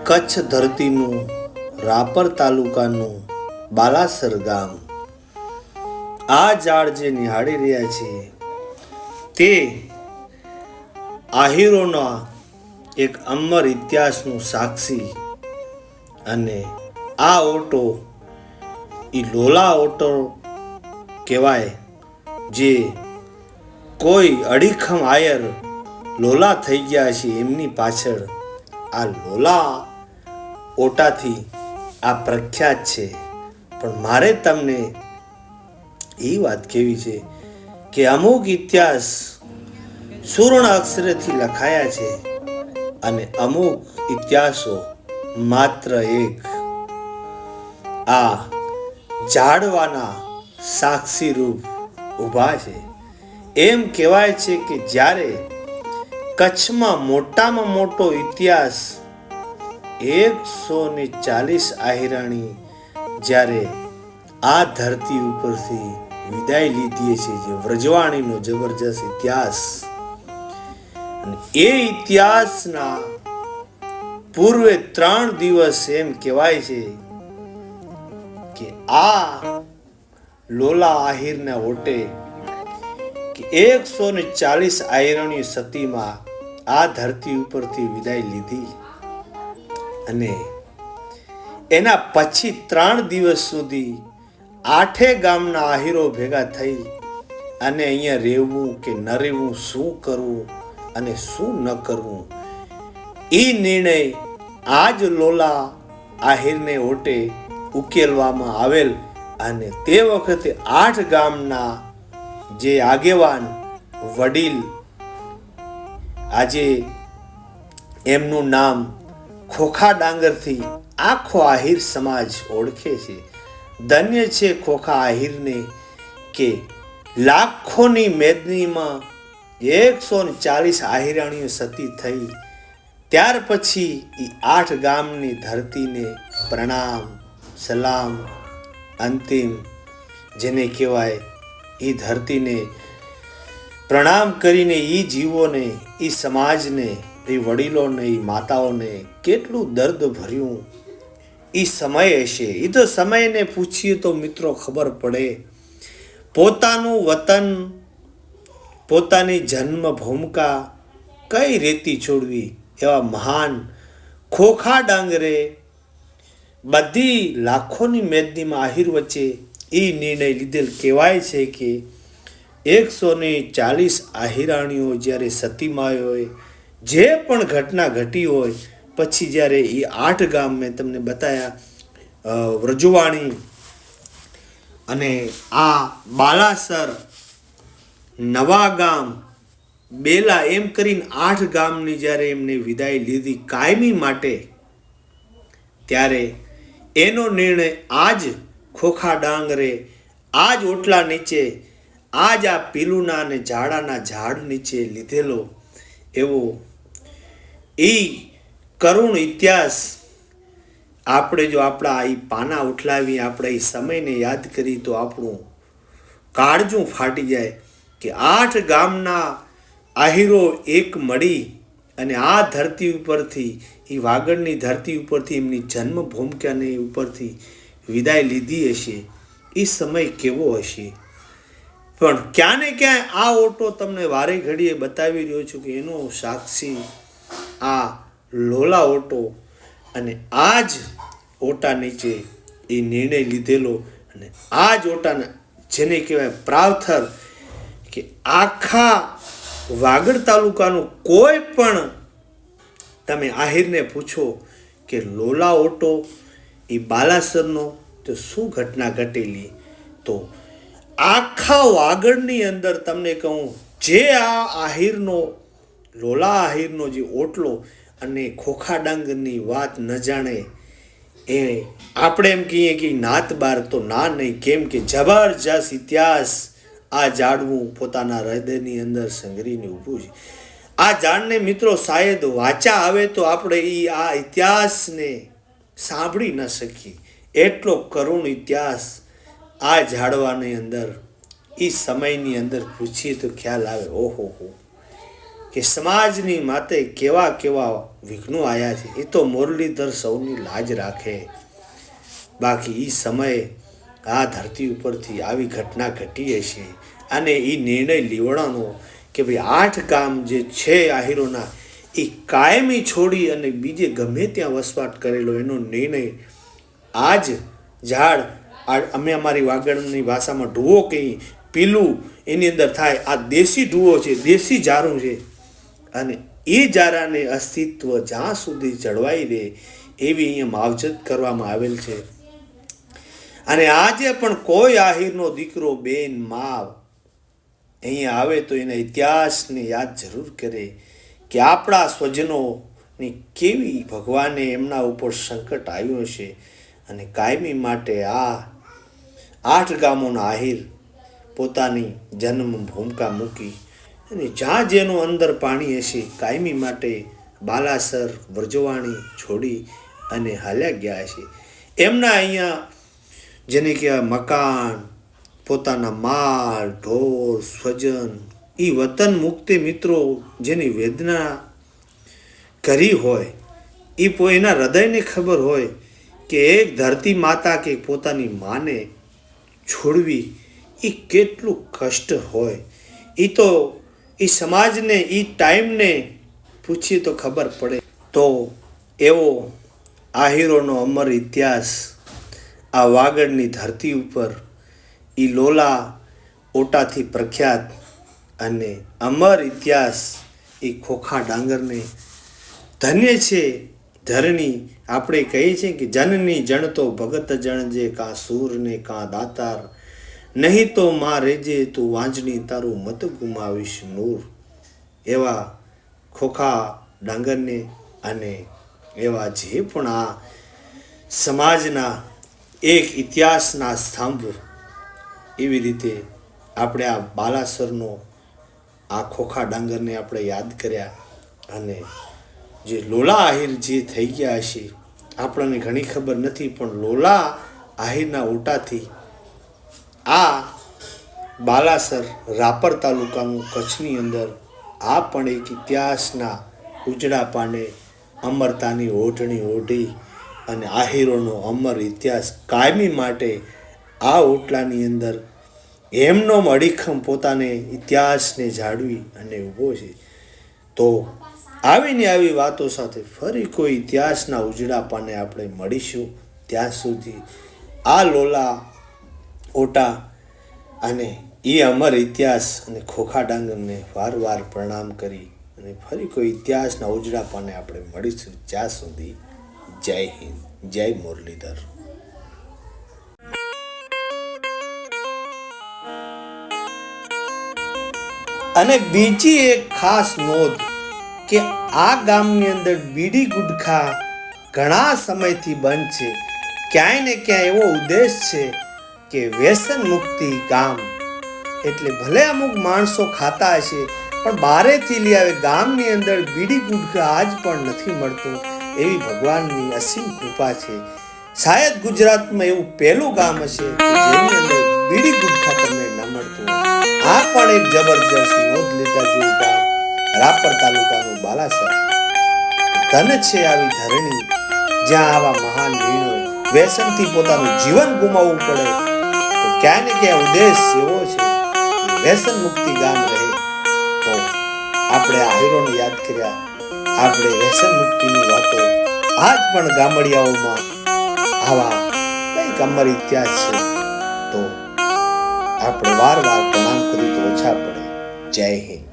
કચ્છ ધરતીનું, રાપર તાલુકાનું બાલાસર ગામ. આ ઝાડ જે નિહાળી રહ્યા છે, તે આહીરોના એક અમર ઇતિહાસનું સાક્ષી અને આ ઓટો એ લોલા ઓટો કહેવાય, જે કોઈ અડીખમ આયર લોલા થઈ ગયા છે એમની પાછળ. આ લોલા ઓટાથી આ પ્રખ્યાત છે. પણ મારે તમને એ વાત કેવી છે કે અમુક ઇતિહાસ સુવર્ણ અક્ષરેથી લખાયા છે અને અમુક ઇતિહાસો માત્ર એક. આ જાડવાના સાક્ષી રૂપ ઊભા છે. એમ કહેવાય છે કે જ્યારે કચ્છમાં મોટામાં મોટો ઇતિહાસ એકસો ને ચાલીસ આહિરાણી જ્યારે આ ધરતી ઉપરથી વિદાય લીધી છે જે વ્રજવાણીનો જબરજસ્ત ઇતિહાસ. એ ઇતિહાસના પૂર્વે ત્રણ દિવસ એમ કહેવાય છે કે આ લોલા આહિરના ઓટે કે એકસો ને ચાલીસ આયરણી સતીમાં આ ધરતી ઉપરથી વિદાય લીધી. અને એના પછી ત્રણ દિવસ સુધી આઠે ગામના આહીરો ભેગા થઈ અને અહીંયા રહેવું કે ન રહેવું, શું કરવું અને શું ન કરવું, એ નિર્ણય આજ લોલા આહિરને ઓટે ઉકેલવામાં આવેલ અને તે વખતે આઠ ગામના જે આગેવાન, વડીલ આજે એમનું નામ ખોખા ડાંગરથી આખો આહિર સમાજ ઓળખે છે. ધન્ય છે ખોખા આહિરને કે લાખોની મેદનીમાં એકસો ને ચાલીસ આહિરાણીઓ સતી થઈ. ત્યાર પછી એ આઠ ગામની ધરતીને પ્રણામ, સલામ, અંતિમ, જેને કહેવાય એ ધરતીને પ્રણામ કરીને એ જીવોને એ સમાજને એ વડીલોને એ માતાઓને કેટલું દર્દ ભર્યું. એ સમય હશે. એ તો સમયને પૂછીએ તો મિત્રો ખબર પડે. પોતાનું વતન, પોતાની જન્મ ભૂમિકા કઈ રેતી છોડવી એવા મહાન ખોખા ડાંગરે બધી લાખોની મેદનીમાં આહિર વચ્ચે એ નિર્ણય લીધેલ. કહેવાય છે કે એકસો ને ચાલીસ આહિરાણીઓ જ્યારે સતીમાં હોય જે પણ ઘટના ઘટી હોય પછી જ્યારે એ આઠ ગામ મેં તમને બતાયા અ, વ્રજવાણી અને આ બાલાસર નવા ગામ બેલા એમ કરીને આઠ ગામની જ્યારે એમને વિદાય લીધી કાયમી માટે ત્યારે એનો નિર્ણય આજ ખોખા ડાંગરે આજ ઓટલા નીચે આજ આ પીલુના અને ઝાડાના ઝાડ નીચે લીધેલો એવો એ કરુણ ઇતિહાસ આપણે જો આપણા એ પાના ઉઠલાવી, આપણે એ સમયને યાદ કરી તો આપણું કાળજું ફાટી જાય કે આઠ ગામના આહીરો એક મળી અને આ ધરતી ઉપરથી એ વાગડની ધરતી ઉપરથી, એમની જન્મ ભૂમિકાની ઉપરથી વિદાય લીધી હશે. એ સમય કેવો હશે? પણ ક્યાં ને ક્યાંય આ ઓટો તમને વારે ઘડીએ બતાવી રહ્યો છું કે એનો સાક્ષી આ લોલા ઓટો અને આ જ ઓટા નીચે એ નિર્ણય લીધેલો અને આ જ ઓટાને જેને કહેવાય પ્રાવથર કે આખા વાગડ તાલુકાનું કોઈ પણ તમે આહિરને પૂછો કે લોલા ઓટો એ બાલાસરનો તો શું ઘટના ઘટેલી? તો આખા વાગડની અંદર તમને કહું, જે આ આહિરનો, લોલા આહિરનો જે ઓટલો અને ખોખા ડાંગરની વાત ન જાણે, એ આપણે એમ કહીએ કે નાત બાર તો ના નહીં, કેમ કે જબરજસ્ત ઇતિહાસ આ ઝાડવું પોતાના હૃદયની અંદર સંગરીને ઊભું છે. આ ઝાડને મિત્રો શાયદ વાચા આવે તો આપણે એ આ ઇતિહાસને સાંભળી ન શકીએ. એટલો કરુણ ઇતિહાસ આ ઝાડવાની અંદર એ સમયની અંદર પૂછીએ તો ખ્યાલ આવે, ઓહો હો. કે સમાજની માતે કેવા કેવા વિઘ્નો આવ્યા છે, એ તો મુરલીધર સૌની લાજ રાખે. બાકી એ સમયે આ ધરતી ઉપરથી આવી ઘટના ઘટી હશે. અને એ નિર્ણય લેવડાનો કે ભાઈ આઠ ગામ જે છે આહિરોના એ કાયમી છોડી અને બીજે ગમે ત્યાં વસવાટ કરેલો એનો નિર્ણય આજ ઝાડ આ અમે અમારી વાગડની ભાષામાં ઢુવો કહીએ. પીલું એની અંદર થાય. આ દેશી ઢુવો છે, દેશી જારું છે. અને એ જારાને અસ્તિત્વ જ્યાં સુધી જળવાઈ રહે એવી અહીંયા માવજત કરવામાં આવેલ છે. અને આજે પણ કોઈ આહિરનો દીકરો, બેન, માવ અહીંયા આવે તો એના ઇતિહાસને યાદ જરૂર કરે કે આપણા સ્વજનોની કેવી ભગવાને એમના ઉપર સંકટ આવ્યું હશે અને કાયમી માટે આ આઠ ગામોના આહિર પોતાની જન્મ ભૂમિકા મૂકી અને જ્યાં જેનું અંદર પાણી હશે, કાયમી માટે બાલાસર, વ્રજવાણી છોડી અને હાલ્યા ગયા હશે એમના અહીંયા જેને કહેવાય મકાન, પોતાના માલ, ઢોર, સ્વજન એ વતન મુક્તિ મિત્રો જેની વેદના કરી હોય એ એના હૃદયને ખબર હોય કે એક ધરતી માતા કે પોતાની માને છોડવી એ કેટલું કષ્ટ હોય. એ તો એ સમાજને એ ટાઈમને પૂછીએ તો ખબર પડે. તો એવો આહિરોનો અમર ઇતિહાસ આ વાગડની ધરતી ઉપર એ લોલા ઓટાથી પ્રખ્યાત અને અમર ઇતિહાસ એ ખોખા ડાંગરને ધન્ય છે. ધરણી આપણે કહીએ છીએ કે જનની જણ તો ભગત જણ જે કાં સૂર ને કાં દાતાર, નહીં તો માં રેજે તું વાંજણી તારું મત ગુમાવીશ નૂર. એવા ખોખા ડાંગરને અને એવા જે પણ આ સમાજના એક ઇતિહાસના સ્તંભ, એવી રીતે આપણે આ બાલાસરનો આ ખોખા ડાંગરને આપણે યાદ કર્યા અને જે લોલા આહિર જે થઈ ગયા હશે આપણને ઘણી ખબર નથી, પણ લોલા આહિરના ઓટાથી આ બાલાસર રાપર તાલુકાનું કચ્છની અંદર આ પણ એક ઇતિહાસના ઉજળા પાને અમરતાની ઓઢણી ઓઢી અને આહિરોનો અમર ઇતિહાસ કાયમી માટે આ ઓટલાની અંદર એમનો અડીખમ પોતાને ઇતિહાસને જાળવી અને ઊભો છે. તો આવીને આવી વાતો સાથે ફરી કોઈ ઇતિહાસના ઉજળા પાને આપણે મળીશું. ત્યાં સુધી આ લોલા, ઓટા અને એ અમર ઇતિહાસ અને ખોખા ડાંગરને વારવાર પ્રણામ કરી અને ફરી કોઈ ઇતિહાસના ઉજળા પાને આપણે મળીશું. જ્યાં સુધી જય હિન્દ, જય મુરલીધર. અને બીજી એક ખાસ નોંધ કે આ ગામની અંદર બીડી ગુટખા ઘણા સમયથી બંધ છે. ક્યાંય ને ક્યાંય એવો ઉદ્દેશ છે કે વ્યસન મુક્તિ ગામ. એટલે ભલે અમુક માણસો ખાતા હશે, પણ બારેથી લઈ આવે ગામની અંદર બીડી ગુટખા આજ પણ નથી મળતું એવી ભગવાનની અસીમ કૃપા છે. શાયદ ગુજરાતમાં એવું પહેલું ગામ હશે જેની અંદર બીડી ગુટખા તમને ન મળતું. આ પણ એક જબરજસ્ત નોંધ લેતા જેવું ગામ રાપર તાલુકાનું બાલાસર ધન છે આવી ધરણી જ્યાં આવા મહાન નિર્ણયો વ્યસનથી પોતાનું જીવન ગુમાવવું પડે. તો ક્યાં ને ક્યાં ઉદ્દેશ એવો છે વ્યસન મુક્તિ ગામ રહે. તો આપણે આ હીરોને યાદ કર્યા. આપણે વ્યસન મુક્તિની વાતો આજ પણ ગામડિયાઓમાં આવા કંઈક અમર ઇતિહાસ છે. તો આપણે વાર વાર પ્રણામ કરી તો ઓછા પડે. જય હિન્દ.